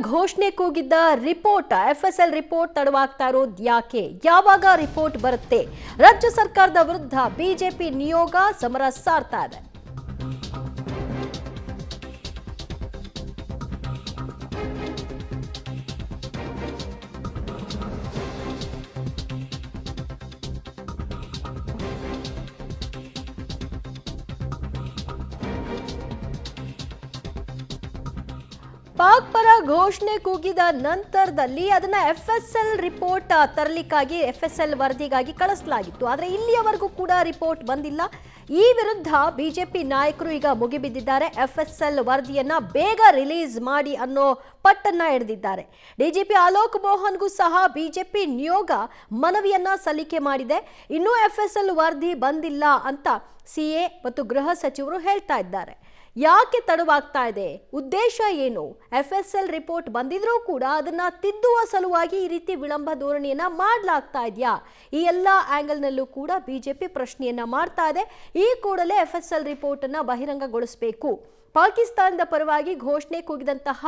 ಘೋಷಣೆ ಕೂಗಿದ್ದ report F S L report ತಡವಾಗ್ತಾ ಇರೋದು ಯಾಕೆ? ಯಾವಾಗ ರಿಪೋರ್ಟ್ ಬರುತ್ತೆ? ರಾಜ್ಯ ಸರ್ಕಾರದ ವಿರುದ್ಧ ಬಿಜೆಪಿ ನಿಯೋಗ ಸಮರ ಸಾರ್ತಾ ಇದೆ. ಪಾಕ್ ಪರ ಘೋಷಣೆ ಕೂಗಿದ ನಂತರದಲ್ಲಿ ಅದನ್ನ ಎಫ್ ಎಸ್ ಎಲ್ ರಿಪೋರ್ಟ್ ತರಲಿಕ್ಕಾಗಿ ಎಫ್ ಎಸ್ ಎಲ್ ವರದಿಗಾಗಿ ಕಳಿಸಲಾಗಿತ್ತು. ಆದರೆ ಇಲ್ಲಿಯವರೆಗೂ ಕೂಡ ರಿಪೋರ್ಟ್ ಬಂದಿಲ್ಲ. ಈ ವಿರುದ್ಧ ಬಿಜೆಪಿ ನಾಯಕರು ಈಗ ಮುಗಿಬಿದ್ದಿದ್ದಾರೆ. ಎಫ್ ಎಸ್ ಎಲ್ ವರದಿಯನ್ನ ಬೇಗ ರಿಲೀಸ್ ಮಾಡಿ ಅನ್ನೋ ಪಟ್ಟನ್ನ ಹಿಡಿದಿದ್ದಾರೆ ಡಿಜಿಪಿ ಅಲೋಕ್ ಮೋಹನ್ಗೂ ಸಹ ಬಿಜೆಪಿ ನಿಯೋಗ ಮನವಿಯನ್ನ ಸಲ್ಲಿಕೆ ಮಾಡಿದೆ. ಇನ್ನೂ ಎಫ್ ಎಸ್ ಎಲ್ ವರದಿ ಬಂದಿಲ್ಲ ಅಂತ ಸಿಎ ಮತ್ತು ಗೃಹ ಸಚಿವರು ಹೇಳ್ತಾ ಇದ್ದಾರೆ. ಯಾಕೆ ತಡವಾಗ್ತಾ ಇದೆ? ಉದ್ದೇಶ ಏನು? ಎಫ್ ಎಸ್ ಎಲ್ ರಿಪೋರ್ಟ್ ಬಂದಿದ್ರೂ ಕೂಡ ಅದನ್ನ ತಿದ್ದುವ ಸಲುವಾಗಿ ಈ ರೀತಿ ವಿಳಂಬ ಧೋರಣೆಯನ್ನ ಮಾಡಲಾಗ್ತಾ ಇದೆಯಾ? ಈ ಎಲ್ಲ ಆಂಗಲ್ನಲ್ಲೂ ಕೂಡ ಬಿಜೆಪಿ ಪ್ರಶ್ನೆಯನ್ನ ಮಾಡ್ತಾ ಇದೆ. ಈ ಕೂಡಲೇ ಎಫ್ ಎಸ್ ಎಲ್ ರಿಪೋರ್ಟ್ ಅನ್ನ ಬಹಿರಂಗಗೊಳಿಸಬೇಕು. ಪಾಕಿಸ್ತಾನದ ಪರವಾಗಿ ಘೋಷಣೆ ಕೂಗಿದಂತಹ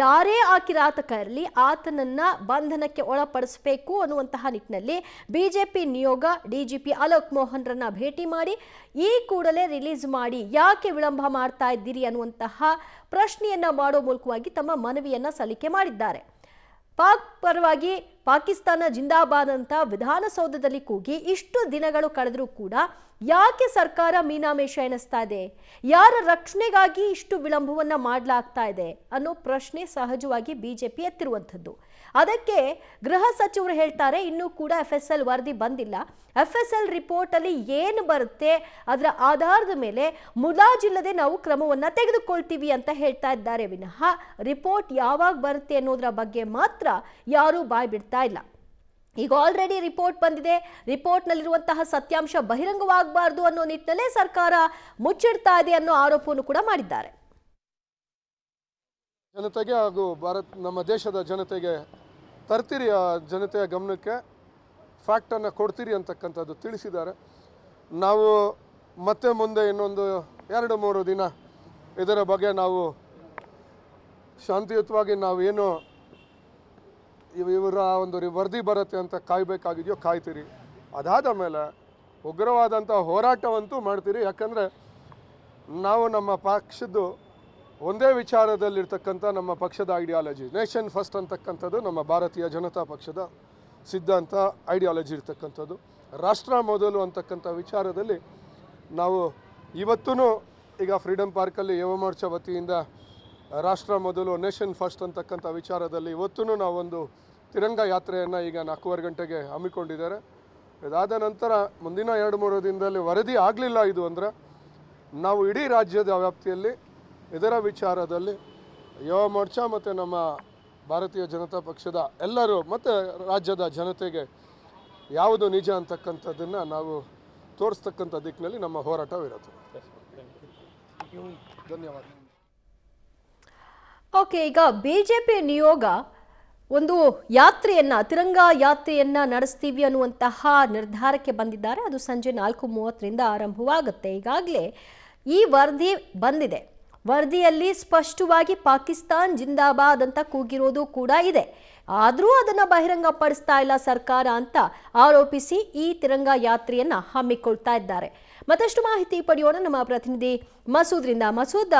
ಯಾರೇ ಆ ಕಿರಾತಕ ಇರಲಿ, ಆತನನ್ನ ಬಂಧನಕ್ಕೆ ಒಳಪಡಿಸಬೇಕು ಅನ್ನುವಂತಹ ನಿಟ್ಟಿನಲ್ಲಿ ಬಿಜೆಪಿ ನಿಯೋಗ ಡಿಜಿಪಿ ಅಲೋಕ್ ಮೋಹನ್ರನ್ನ ಭೇಟಿ ಮಾಡಿ, ಈ ಕೂಡಲೇ ರಿಲೀಸ್ ಮಾಡಿ ಯಾಕೆ ವಿಳಂಬ ಮಾಡ್ತಾ ಇದ್ದೀರಿ ಅನ್ನುವಂತಹ ಪ್ರಶ್ನೆಯನ್ನ ಮಾಡೋ ಮೂಲಕವಾಗಿ ತಮ್ಮ ಮನವಿಯನ್ನ ಸಲ್ಲಿಕೆ ಮಾಡಿದ್ದಾರೆ. ಪಾಕ್ ಪರವಾಗಿ ಪಾಕಿಸ್ತಾನ ಜಿಂದಾಬಾದ್ ಅಂತ ವಿಧಾನಸೌಧದಲ್ಲಿ ಕೂಗಿ ಇಷ್ಟು ದಿನಗಳು ಕಳೆದರೂ ಕೂಡ ಯಾಕೆ ಸರ್ಕಾರ ಮೀನಾಮೇಷ ಎಣಿಸ್ತಾ ಇದೆ? ಯಾರ ರಕ್ಷಣೆಗಾಗಿ ಇಷ್ಟು ವಿಳಂಬವನ್ನು ಮಾಡಲಾಗ್ತಾ ಇದೆ? ಅನ್ನೋ ಪ್ರಶ್ನೆ ಸಹಜವಾಗಿ ಬಿಜೆಪಿ ಎತ್ತಿರುವಂಥದ್ದು. ಅದಕ್ಕೆ ಗೃಹ ಸಚಿವರು ಹೇಳ್ತಾರೆ, ಇನ್ನೂ ಕೂಡ ಎಫ್ ಎಸ್ ಎಲ್ ವರದಿ ಬಂದಿಲ್ಲ. ಎಫ್ ಎಸ್ ಎಲ್ ರಿಪೋರ್ಟ್ ಅಲ್ಲಿ ಏನು ಬರುತ್ತೆ, ಅದರ ಆಧಾರದ ಮೇಲೆ ಮುಲಾಜಿಲ್ಲದೆ ನಾವು ಕ್ರಮವನ್ನ ತೆಗೆದುಕೊಳ್ತೀವಿ ಅಂತ ಹೇಳ್ತಾ ಇದ್ದಾರೆ. ವಿನಃ ರಿಪೋರ್ಟ್ ಯಾವಾಗ ಬರುತ್ತೆ ಅನ್ನೋದರ ಬಗ್ಗೆ ಮಾತ್ರ ಯಾರೂ ಬಾಯ್ ಬಿಡ್ತಾ ಇಲ್ಲ. ಈಗ ಆಲ್ರೆಡಿ ರಿಪೋರ್ಟ್ ಬಂದಿದೆ. ರಿಪೋರ್ಟ್ನಲ್ಲಿರುವಂತಹ ಸತ್ಯಾಂಶ ಬಹಿರಂಗವಾಗಬಾರ್ದು ಅನ್ನೋ ನಿಟ್ಟಿನಲ್ಲೇ ಸರ್ಕಾರ ಮುಚ್ಚಿಡ್ತಾ ಇದೆ ಅನ್ನೋ ಆರೋಪವನ್ನು ಕೂಡ ಮಾಡಿದ್ದಾರೆ. ಜನತೆಗೆ ಹಾಗೂ ಭಾರತ್, ನಮ್ಮ ದೇಶದ ಜನತೆಗೆ ತರ್ತೀರಿ ಆ ಜನತೆಯ ಗಮನಕ್ಕೆ ಫ್ಯಾಕ್ಟನ್ನು ಕೊಡ್ತೀರಿ ಅಂತಕ್ಕಂಥದ್ದು ತಿಳಿಸಿದ್ದಾರೆ. ನಾವು ಮತ್ತೆ ಮುಂದೆ ಇನ್ನೊಂದು ಎರಡು, ಮೂರು ದಿನ ಇದರ ಬಗ್ಗೆ ನಾವು ಶಾಂತಿಯುತವಾಗಿ ನಾವು ಏನು ಇವ್- ಇವರ ಒಂದು ವರದಿ ಬರುತ್ತೆ ಅಂತ ಕಾಯಬೇಕಾಗಿದೆಯೋ ಕಾಯ್ತೀರಿ. ಅದಾದ ಮೇಲೆ ಉಗ್ರವಾದಂಥ ಹೋರಾಟವಂತೂ ಮಾಡ್ತೀರಿ. ಯಾಕಂದರೆ ನಾವು ನಮ್ಮ ಪಕ್ಷದ್ದು ಒಂದೇ ವಿಚಾರದಲ್ಲಿರ್ತಕ್ಕಂಥ ನಮ್ಮ ಪಕ್ಷದ ಐಡಿಯಾಲಜಿ ನೇಷನ್ ಫಸ್ಟ್ ಅಂತಕ್ಕಂಥದ್ದು ನಮ್ಮ ಭಾರತೀಯ ಜನತಾ ಪಕ್ಷದ ಸಿದ್ಧಾಂತ ಐಡಿಯಾಲಜಿ ಇರ್ತಕ್ಕಂಥದ್ದು. ರಾಷ್ಟ್ರ ಮೊದಲು ಅಂತಕ್ಕಂಥ ವಿಚಾರದಲ್ಲಿ ನಾವು ಇವತ್ತೂ ಈಗ ಫ್ರೀಡಮ್ ಪಾರ್ಕಲ್ಲಿ ಯುವ ಮೋರ್ಚಾ ವತಿಯಿಂದ ರಾಷ್ಟ್ರ ಮೊದಲು ನೇಷನ್ ಫಸ್ಟ್ ಅಂತಕ್ಕಂಥ ವಿಚಾರದಲ್ಲಿ ಇವತ್ತೂ ನಾವೊಂದು ತಿರಂಗ ಯಾತ್ರೆಯನ್ನು ಈಗ ನಾಲ್ಕೂವರೆ ಗಂಟೆಗೆ ಹಮ್ಮಿಕೊಂಡಿದ್ದಾರೆ. ಇದಾದ ನಂತರ ಮುಂದಿನ ಎರಡು ಮೂರು ದಿನದಲ್ಲಿ ವರದಿ ಆಗಲಿಲ್ಲ ಇದು ಅಂದರೆ ನಾವು ಇಡೀ ರಾಜ್ಯದ ವ್ಯಾಪ್ತಿಯಲ್ಲಿ ಇದರ ವಿಚಾರದಲ್ಲಿ ಯುವ ಮೋರ್ಚಾ ಮತ್ತು ನಮ್ಮ ಭಾರತೀಯ ಜನತಾ ಪಕ್ಷದ ಎಲ್ಲರೂ ಮತ್ತು ರಾಜ್ಯದ ಜನತೆಗೆ ಯಾವುದು ನಿಜ ಅಂತಕ್ಕಂಥದ್ದನ್ನು ನಾವು ತೋರಿಸ್ತಕ್ಕಂಥ ದಿಕ್ಕಿನಲ್ಲಿ ನಮ್ಮ ಹೋರಾಟವಿರುತ್ತೆ ಧನ್ಯವಾದ. ಓಕೆ, ಈಗ ಬಿಜೆಪಿ ನಿಯೋಗ ಒಂದು ಯಾತ್ರೆಯನ್ನ, ತಿರಂಗ ಯಾತ್ರೆಯನ್ನ ನಡೆಸ್ತೀವಿ ಅನ್ನುವಂತಹ ನಿರ್ಧಾರಕ್ಕೆ ಬಂದಿದ್ದಾರೆ. ಅದು ಸಂಜೆ ನಾಲ್ಕು ಮೂವತ್ತರಿಂದ ಆರಂಭವಾಗುತ್ತೆ. ಈಗಾಗಲೇ ಈ ವರದಿ ಬಂದಿದೆ. ವರದಿಯಲ್ಲಿ ಸ್ಪಷ್ಟವಾಗಿ ಪಾಕಿಸ್ತಾನ್ ಜಿಂದಾಬಾದ್ ಅಂತ ಕೂಗಿರೋದು ಕೂಡ ಇದೆ. ಆದರೂ ಅದನ್ನು ಬಹಿರಂಗಪಡಿಸ್ತಾ ಇಲ್ಲ ಸರ್ಕಾರ ಅಂತ ಆರೋಪಿಸಿ ಈ ತಿರಂಗ ಯಾತ್ರೆಯನ್ನು ಹಮ್ಮಿಕೊಳ್ತಾ ಇದ್ದಾರೆ. ಮತ್ತಷ್ಟು ಮಾಹಿತಿ ಪಡೆಯೋಣ ನಮ್ಮ ಪ್ರತಿನಿಧಿ ಮಸೂದ್ರಿಂದ. ಮಸೂದ್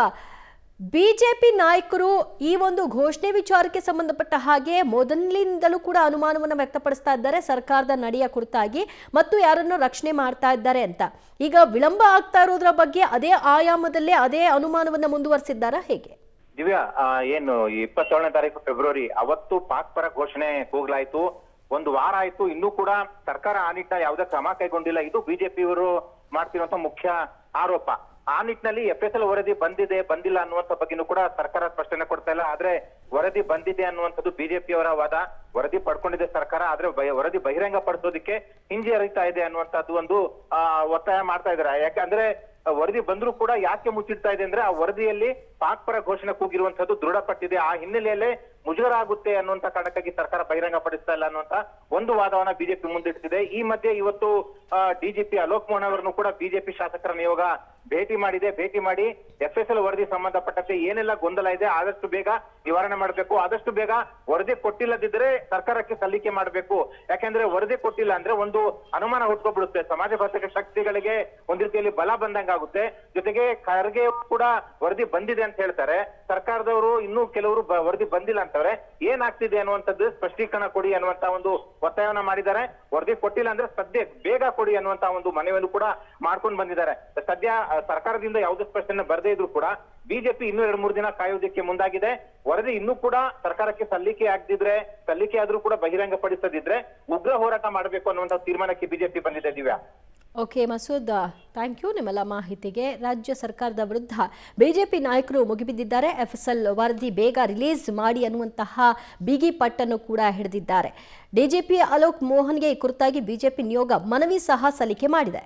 ಬಿಜೆಪಿ ನಾಯಕರು ಈ ಒಂದು ಘೋಷಣೆ ವಿಚಾರಕ್ಕೆ ಸಂಬಂಧಪಟ್ಟ ಹಾಗೆ ಮೊದಲಿನಿಂದಲೂ ಕೂಡ ಅನುಮಾನವನ್ನು ವ್ಯಕ್ತಪಡಿಸ್ತಾ ಇದ್ದಾರೆ. ಸರ್ಕಾರದ ನಡೆಯ ಕುರಿತಾಗಿ ಮತ್ತು ಯಾರನ್ನು ರಕ್ಷಣೆ ಮಾಡ್ತಾ ಇದ್ದಾರೆ ಅಂತ. ಈಗ ವಿಳಂಬ ಆಗ್ತಾ ಇರೋದ್ರ ಬಗ್ಗೆ ಅದೇ ಆಯಾಮದಲ್ಲೇ ಅದೇ ಅನುಮಾನವನ್ನು ಮುಂದುವರಿಸಿದ್ದಾರಾ ಹೇಗೆ? ದಿವ್ಯಾ ಏನು ಇಪ್ಪತ್ತೇಳನೇ ತಾರೀಕು ಫೆಬ್ರವರಿ, ಅವತ್ತು ಪಾಕ್ ಪರ ಘೋಷಣೆ ಕೂಗ್ಲಾಯ್ತು. ಒಂದು ವಾರ ಆಯ್ತು, ಇನ್ನೂ ಕೂಡ ಸರ್ಕಾರ ಆ ನಿಟ್ಟ ಯಾವುದೇ ಕ್ರಮ ಕೈಗೊಂಡಿಲ್ಲ. ಇದು ಬಿಜೆಪಿಯವರು ಮಾಡ್ತಿರುವಂತ ಮುಖ್ಯ ಆರೋಪ. ಆ ನಿಟ್ಟಿನಲ್ಲಿ ಎಫ್ ಎಸ್ ಎಲ್ ವರದಿ ಬಂದಿದೆ, ಬಂದಿಲ್ಲ ಅನ್ನುವಂತ ಬಗ್ಗೆನೂ ಕೂಡ ಸರ್ಕಾರ ಸ್ಪಷ್ಟನೆ ಕೊಡ್ತಾ ಇಲ್ಲ. ಆದ್ರೆ ವರದಿ ಬಂದಿದೆ ಅನ್ನುವಂಥದ್ದು ಬಿಜೆಪಿಯವರ ವಾದ. ವರದಿ ಪಡ್ಕೊಂಡಿದೆ ಸರ್ಕಾರ, ಆದ್ರೆ ವರದಿ ಬಹಿರಂಗ ಪಡಿಸೋದಕ್ಕೆ ಹಿಂಜೆ ಹರಿತಾ ಇದೆ ಅನ್ನುವಂಥದ್ದು ಒಂದು ಒತ್ತಾಯ ಮಾಡ್ತಾ ಇದ್ದಾರೆ. ಯಾಕಂದ್ರೆ ವರದಿ ಬಂದ್ರೂ ಕೂಡ ಯಾಕೆ ಮುಚ್ಚಿಡ್ತಾ ಇದೆ ಅಂದ್ರೆ ಆ ವರದಿಯಲ್ಲಿ ಪಾಕ್ ಪರ ಘೋಷಣೆ ಕೂಗಿರುವಂತದ್ದು ದೃಢಪಟ್ಟಿದೆ. ಆ ಹಿನ್ನೆಲೆಯಲ್ಲೇ ಮುಜುಗರ ಆಗುತ್ತೆ ಅನ್ನುವಂತ ಕಾರಣಕ್ಕಾಗಿ ಸರ್ಕಾರ ಬಹಿರಂಗ ಪಡಿಸ್ತಾ ಇಲ್ಲ ಅನ್ನುವಂತ ಒಂದು ವಾದವನ್ನ ಬಿಜೆಪಿ ಮುಂದಿಡ್ತಿದೆ. ಈ ಮಧ್ಯೆ ಇವತ್ತು ಡಿಜಿಪಿ ಅಲೋಕ್ ಮೋಹನ್ ಅವರನ್ನು ಕೂಡ ಬಿಜೆಪಿ ಶಾಸಕರ ನಿಯೋಗ ಭೇಟಿ ಮಾಡಿದೆ. ಭೇಟಿ ಮಾಡಿ ಎಫ್ ಎಸ್ ಎಲ್ ವರದಿ ಸಂಬಂಧಪಟ್ಟಂತೆ ಏನೆಲ್ಲ ಗೊಂದಲ ಇದೆ ಆದಷ್ಟು ಬೇಗ ನಿವಾರಣೆ ಮಾಡಬೇಕು. ಆದಷ್ಟು ಬೇಗ ವರದಿ ಕೊಟ್ಟಿಲ್ಲದಿದ್ದರೆ ಸರ್ಕಾರಕ್ಕೆ ಸಲ್ಲಿಕೆ ಮಾಡಬೇಕು. ಯಾಕೆಂದ್ರೆ ವರದಿ ಕೊಟ್ಟಿಲ್ಲ ಅಂದ್ರೆ ಒಂದು ಅನುಮಾನ ಹುಟ್ಕೊಬಿಡುತ್ತೆ. ಸಮಾಜ ಶಕ್ತಿಗಳಿಗೆ ಒಂದ್ ರೀತಿಯಲ್ಲಿ ಬಲ ಬಂದಂಗಾಗುತ್ತೆ. ಜೊತೆಗೆ ಖರ್ಗೆ ಕೂಡ ವರದಿ ಬಂದಿದೆ ಅಂತ ಹೇಳ್ತಾರೆ. ಸರ್ಕಾರದವರು ಇನ್ನೂ ಕೆಲವರು ವರದಿ ಬಂದಿಲ್ಲ ಅಂತವ್ರೆ ಏನಾಗ್ತಿದೆ ಅನ್ನುವಂಥದ್ದು ಸ್ಪಷ್ಟೀಕರಣ ಕೊಡಿ ಅನ್ನುವಂತ ಒಂದು ಒತ್ತಾಯವನ್ನ ಮಾಡಿದ್ದಾರೆ. ವರದಿ ಕೊಟ್ಟಿಲ್ಲ ಅಂದ್ರೆ ಸದ್ಯ ಬೇಗ ಕೊಡಿ ಅನ್ನುವಂತ ಒಂದು ಮನವಿಯನ್ನು ಕೂಡ ಮಾಡ್ಕೊಂಡು ಬಂದಿದ್ದಾರೆ. ಸದ್ಯ ಸರ್ಕಾರದಿಂದ ಯಾವುದೇ ಸ್ಪಷ್ಟನೆ ಬರದೇ ಇದ್ರು ಕೂಡ ಬಿಜೆಪಿ ಇನ್ನೂ ಎರಡು ಮೂರು ದಿನ ಕಾಯೋದಕ್ಕೆ ಮುಂದಾಗಿದೆ. ವರದಿ ಇನ್ನೂ ಕೂಡ ಸರ್ಕಾರಕ್ಕೆ ಸಲ್ಲಿಕೆ ಆಗದಿದ್ರೆ, ಸಲ್ಲಿಕೆ ಆದ್ರೂ ಕೂಡ ಬಹಿರಂಗ ಪಡಿಸದಿದ್ರೆ ಉಗ್ರ ಹೋರಾಟ ಮಾಡಬೇಕು ಅನ್ನುವಂತ ತೀರ್ಮಾನಕ್ಕೆ ಬಿಜೆಪಿ ಬಂದಿದೆ Divya. Okay Masood, thank you ನಿಮ್ಮೆಲ್ಲ ಮಾಹಿತಿಗೆ. ರಾಜ್ಯ ಸರ್ಕಾರದ ವಿರುದ್ಧ ಬಿಜೆಪಿ ನಾಯಕರು ಮುಗಿಬಿದ್ದಿದ್ದಾರೆ. ಎಫ್ ಎಸ್ ಎಲ್ ವರದಿ ಬೇಗ ರಿಲೀಸ್ ಮಾಡಿ ಅನ್ನುವಂತಹ ಬಿಗಿ ಪಟ್ಟನ್ನು ಕೂಡ ಹಿಡಿದಿದ್ದಾರೆ. ಡಿಜಿಪಿ ಅಲೋಕ್ ಮೋಹನ್ಗೆ ಈ ಕುರಿತಾಗಿ ಬಿಜೆಪಿ ನಿಯೋಗ ಮನವಿ ಸಹ ಸಲ್ಲಿಕೆ ಮಾಡಿದೆ.